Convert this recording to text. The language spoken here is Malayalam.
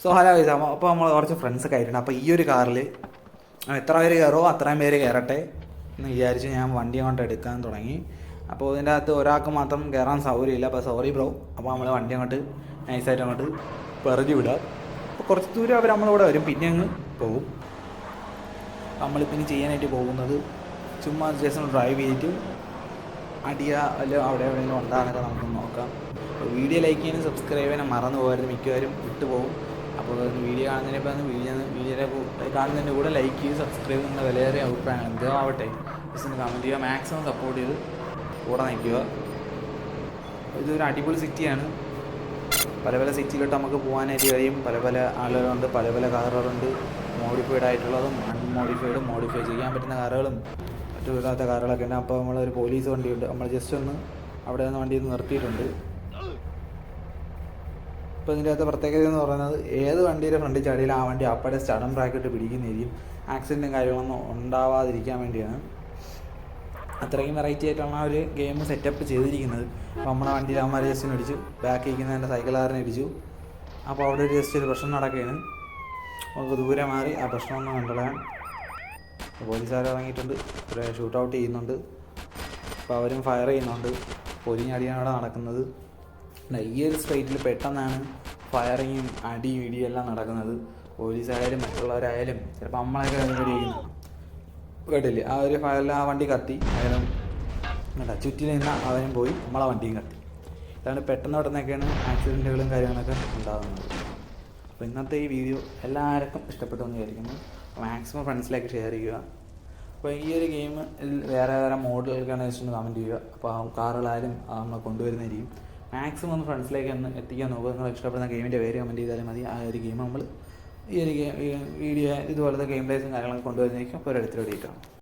സോ ഹലോ അപ്പോൾ നമ്മൾ കുറച്ച് ഫ്രണ്ട്സൊക്കെ ആയിട്ടുണ്ട്. അപ്പോൾ ഈ ഒരു കാറിൽ എത്ര പേര് കയറുമോ അത്രയും പേര് കയറട്ടെ എന്ന് വിചാരിച്ച് ഞാൻ വണ്ടി അങ്ങോട്ട് എടുക്കാൻ തുടങ്ങി. അപ്പോൾ ഇതിന്റെ അകത്ത് ഒരാൾക്ക് മാത്രം കയറാൻ സൗകര്യമില്ല. അപ്പോൾ സോറി ബ്രോ അപ്പോൾ നമ്മൾ വണ്ടി അങ്ങോട്ട് നൈസായിട്ട് അങ്ങോട്ട് പെറുതി വിടാം അപ്പോൾ കുറച്ച് ദൂരം അവർ നമ്മളിവിടെ വരും. പിന്നെ അങ്ങ് പോകും. നമ്മളിപ്പിനി ചെയ്യാനായിട്ട് പോകുന്നത് ചുമ്മാ ജസ്റ്റ് ഒന്ന് ഡ്രൈവ് ചെയ്തിട്ട് അടിയ അല്ല അവിടെ എവിടെയെങ്കിലും ഉണ്ടാകുന്നൊക്കെ നമുക്ക് നോക്കാം. വീഡിയോ ലൈക്ക് ചെയ്യാനും സബ്സ്ക്രൈബ് ചെയ്യാനും മറന്നു പോകരുത്. മിക്കവാറും വിട്ടുപോകും. അപ്പോൾ വീഡിയോ കാണുന്നതിനിപ്പോൾ വീഡിയോ വീഡിയോയുടെ കാണുന്നതിന്റെ കൂടെ ലൈക്ക് ചെയ്ത് സബ്സ്ക്രൈബ് ചെയ്യുന്ന വിലയേറിയ അഭിപ്രായങ്ങൾ എന്തോ ആവട്ടെ ജസ്റ്റ് കമന്റ് ചെയ്യുക. മാക്സിമം സപ്പോർട്ട് ചെയ്ത് കൂടെ നിൽക്കുക. ഇതൊരു അടിപൊളി സിറ്റിയാണ് പല പല സിറ്റിയിലോട്ട് നമുക്ക് പോകാനായിട്ട് കഴിയും. പല പല ആളുകളുണ്ട് പല പല കാറുകളുണ്ട്. മോഡിഫൈഡ് ആയിട്ടുള്ളതും അൺമോഡിഫൈഡും മോഡിഫൈ ചെയ്യാൻ പറ്റുന്ന കാറുകളും മറ്റു വിടാത്ത കാറുകളൊക്കെ ഉണ്ട്. അപ്പോൾ നമ്മളൊരു പോലീസ് വണ്ടിയുണ്ട്. നമ്മൾ ജസ്റ്റ് ഒന്ന് അവിടെ നിന്ന് വണ്ടി നിർത്തിയിട്ടുണ്ട്. ഇപ്പോൾ ഇതിന്റെ അകത്ത് പ്രത്യേകത എന്ന് പറയുന്നത് ഏത് വണ്ടിയുടെ ഫ്രണ്ടിൽ ചാടിയാലും ആ വണ്ടി അപ്പടെ സ്റ്റഡൻ ബ്രാക്കറ്റ് പിടിക്കുന്നതായിരിക്കും. ആക്സിഡന്റും കാര്യങ്ങളൊന്നും ഉണ്ടാവാതിരിക്കാൻ വേണ്ടിയാണ്. അത്രയും വെറൈറ്റി ആയിട്ടാണ് ആ ഒരു ഗെയിം സെറ്റപ്പ് ചെയ്തിരിക്കുന്നത്. അപ്പോൾ നമ്മുടെ വണ്ടിയിൽ അമ്മ ജസ്റ്റിന് ഇടിച്ചു ബാക്ക് ഇരിക്കുന്ന എന്റെ സൈക്കിളുകാരനെ ഇടിച്ചു. അപ്പോൾ അവിടെ ഒരു ജസ്റ്റ് ഒരു പ്രശ്നം നടക്കുകയാണ്. നമുക്ക് ദൂരെ മാറി ആ പ്രശ്നമൊന്നും കണ്ടോളാം. പോലീസുകാർ ഇറങ്ങിയിട്ടുണ്ട് ഒരു ഷൂട്ട് ഔട്ട് ചെയ്യുന്നുണ്ട്. അപ്പോൾ അവരും ഫയർ ചെയ്യുന്നുണ്ട്. പൊലിഞ്ഞടിയാണ് അവിടെ നടക്കുന്നത്. ഈ ഒരു സ്ട്രൈറ്റിൽ പെട്ടെന്നാണ് ഫയറിങ്ങും അടിയും ഇടിയും എല്ലാം നടക്കുന്നത്. പോലീസായാലും മറ്റുള്ളവരായാലും ചിലപ്പോൾ നമ്മളൊക്കെ അനുകരിക്കുന്നു. കേട്ടില്ലേ? ആ ഒരു ഫയറിൽ ആ വണ്ടി കത്തി അയാളും എന്താ ചുറ്റിൽ നിന്ന അവനും പോയി നമ്മളെ വണ്ടിയും കത്തി. അതാണ് പെട്ടെന്ന് പെട്ടെന്നൊക്കെയാണ് ആക്സിഡന്റുകളും കാര്യങ്ങളൊക്കെ ഉണ്ടാകുന്നത്. അപ്പോൾ ഇന്നത്തെ ഈ വീഡിയോ എല്ലാവർക്കും ഇഷ്ടപ്പെട്ടു എന്ന് വിചാരിക്കുന്നു മാക്സിമം ഫ്രണ്ട്സിലേക്ക് ഷെയർ ചെയ്യുക. അപ്പോൾ ഈ ഒരു ഗെയിം വേറെ വേറെ മോഡലുകൾക്കാണ് വെച്ചിട്ട് കമന്റ് ചെയ്യുക. അപ്പോൾ ആ കാറുകളായാലും അത് നമ്മൾ കൊണ്ടുവരുന്നതായിരിക്കും. മാക്സിമം ഒന്ന് ഫ്രണ്ട്സിലേക്ക് ഒന്ന് എത്തിക്കാൻ നോക്കുക. നിങ്ങൾ ഇഷ്ടപ്പെടുന്ന ഗെയിമിന്റെ പേര് കമന്റ് ചെയ്താലും മതി. ആ ഒരു ഗെയിം നമ്മൾ ഈ ഒരു ഗെയിം വീഡിയോ ഇതുപോലത്തെ ഗെയിം പ്ലേസും കാര്യങ്ങളൊക്കെ കൊണ്ടുവരുന്നതായിരിക്കും. അപ്പോൾ ഒരു ഒരിടത്തിലൂടെ